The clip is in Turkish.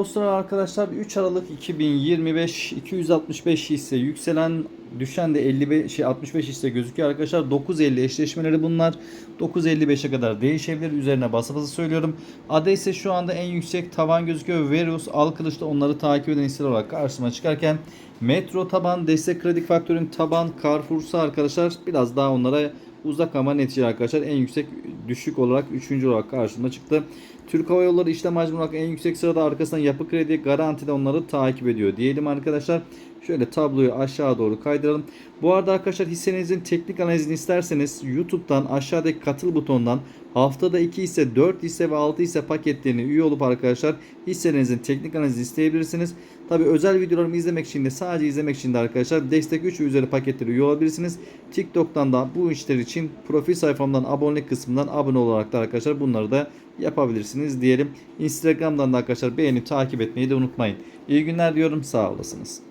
Dostlar arkadaşlar 3 Aralık 2025 265 hisse yükselen düşen de 55 şey 65 hisse gözüküyor arkadaşlar. 9.50 eşleşmeleri bunlar. 9.55'e kadar değişebilir. Üzerine basa basa söylüyorum. Ada ise şu anda en yüksek tavan gözüküyor. Verus Alkılıç da onları takip eden hisseler olarak karşıma çıkarken Metro taban destek kredi faktörün taban Carrefour'sa arkadaşlar biraz daha onlara uzak ama netice arkadaşlar en yüksek düşük olarak 3. olarak karşıma çıktı. Türk Hava Yolları işlem hacmi olarak en yüksek sırada arkasından yapı kredi garantide onları takip ediyor diyelim arkadaşlar. Şöyle tabloyu aşağı doğru kaydıralım. Bu arada arkadaşlar hissenizin teknik analizini isterseniz YouTube'dan aşağıdaki katıl butonundan haftada 2 hisse, 4 hisse ve 6 hisse paketlerini üye olup arkadaşlar hissenizin teknik analizini isteyebilirsiniz. Tabi özel videolarımı izlemek için de sadece izlemek için de arkadaşlar destek 3 ve üzeri paketleri üye olabilirsiniz. TikTok'tan da bu işler için profil sayfamdan abonelik kısmından abone olarak da arkadaşlar bunları da yapabilirsiniz diyelim. Instagram'dan da arkadaşlar beğenip takip etmeyi de unutmayın. İyi günler diyorum sağ olasınız.